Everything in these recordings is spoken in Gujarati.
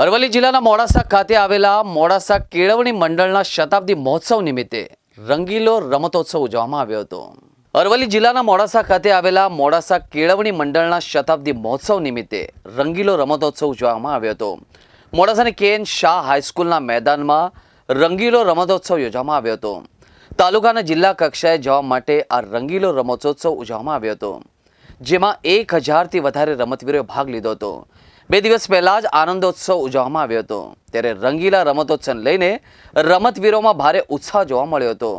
અરવલ્લી જિલ્લાના મોડાસા ખાતે આવેલા મોડાસા કેળવણી મંડળના શતાબ્દી મહોત્સવ નિમિત્તે રંગીલો રમતોત્સવ ઉજવવામાં આવ્યો હતો. અરવલ્લી જિલ્લાના મોડાસા ખાતે આવેલા મોડાસા કેળવણી મંડળના શતાબ્દી મહોત્સવ નિમિત્તે રંગીલો રમતોત્સવ ઉજવવામાં આવ્યો હતો. મોડાસાની કે એન શાહ હાઈસ્કૂલના મેદાનમાં રંગીલો રમતોત્સવ યોજવામાં આવ્યો હતો. તાલુકાના જિલ્લા કક્ષાએ જવા માટે આ રંગીલો રમતોત્સવ ઉજવવામાં આવ્યો હતો. જેમાં એક હજારથી વધારે રમતવીરોએ ભાગ લીધો હતો. બે દિવસ પહેલાં જ આનંદોત્સવ ઉજવવામાં આવ્યો હતો. ત્યારે રંગીલા રમતોત્સવ લઈને રમતવીરોમાં ભારે ઉત્સાહ જોવા મળ્યો હતો.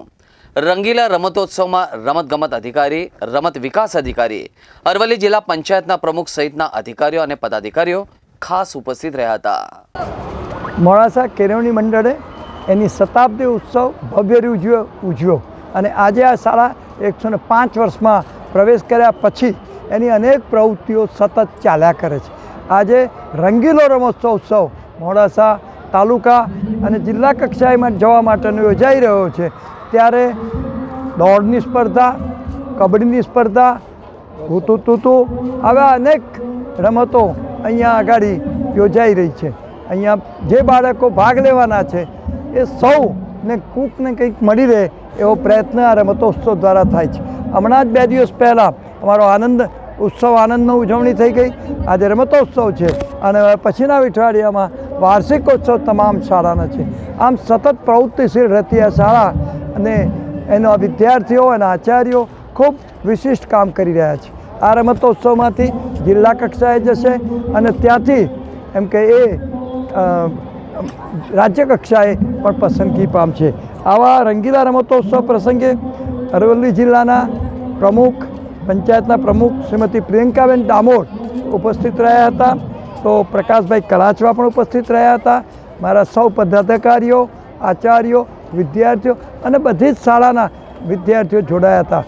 રંગીલા રમતોત્સવમાં રમતગમત અધિકારી, રમત વિકાસ અધિકારી, અરવલ્લી જિલ્લા પંચાયતના પ્રમુખ સહિતના અધિકારીઓ અને પદાધિકારીઓ ખાસ ઉપસ્થિત રહ્યા હતા. મોડાસા કેળવણી મંડળે એની શતાબ્દી ઉત્સવ ભવ્ય ઉજવ્યો ઉજવ્યો અને આજે આ શાળા એકસો ને પાંચ વર્ષમાં પ્રવેશ કર્યા પછી એની અનેક પ્રવૃત્તિઓ સતત ચાલ્યા કરે છે. આજે રંગીલો રમોત્સવ ઉત્સવ મોડાસા તાલુકા અને જિલ્લા કક્ષાએમાં જવા માટેનો યોજાઈ રહ્યો છે. ત્યારે દોડની સ્પર્ધા, કબડ્ડીની સ્પર્ધા હુતુ તુતુ આવા અનેક રમતો અહીંયા આગળ યોજાઈ રહી છે. અહીંયા જે બાળકો ભાગ લેવાના છે એ સૌને કૂકને કંઈક મળી રહે એવો પ્રયત્ન આ રમતોત્સવ દ્વારા થાય છે. હમણાં જ બે દિવસ પહેલાં અમારો આનંદ ઉત્સવ, આનંદનો ઉજવણી થઈ ગઈ. આજે રમતોત્સવ છે અને પછીના અઠવાડિયામાં વાર્ષિકોત્સવ તમામ શાળાના છે. આમ સતત પ્રવૃત્તિશીલ રહેતી આ શાળા અને એના વિદ્યાર્થીઓ અને આચાર્યો ખૂબ વિશિષ્ટ કામ કરી રહ્યા છે. આ રમતોત્સવમાંથી જિલ્લા કક્ષાએ જશે અને ત્યાંથી એમ કે એ રાજ્ય કક્ષાએ પણ પસંદગી પામશે. આવા રંગીલા રમતોત્સવ પ્રસંગે અરવલ્લી જિલ્લાના પ્રમુખ પંચાયતના પ્રમુખ શ્રીમતી પ્રિયંકાબેન ડામોર ઉપસ્થિત રહ્યા હતા. તો પ્રકાશભાઈ કલાચવા પણ ઉપસ્થિત રહ્યા હતા. મારા સૌ પદાધિકારીઓ, આચાર્યો, વિદ્યાર્થીઓ અને બધી જ શાળાના વિદ્યાર્થીઓ જોડાયા હતા.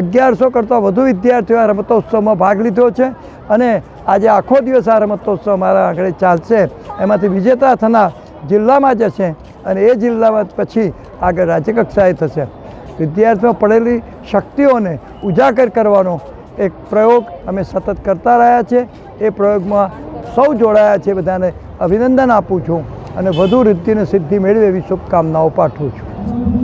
અગિયારસો કરતાં વધુ વિદ્યાર્થીઓ આ રમતોત્સવમાં ભાગ લીધો છે અને આજે આખો દિવસ આ રમતોત્સવ મારા આગળ ચાલશે. એમાંથી વિજેતા થનાર જિલ્લામાં જશે અને એ જિલ્લામાં પછી આગળ રાજ્યકક્ષાએ થશે. વિદ્યાર્થીઓ પડેલી શક્તિઓને ઉજાગર કરવાનો એક પ્રયોગ અમે સતત કરતા રહ્યા છે એ પ્રયોગમાં સૌ જોડાયા છે બધાને અભિનંદન આપું છું અને વધુ વૃદ્ધિને સિદ્ધિ મેળવે એવી શુભકામનાઓ પાઠવું છું.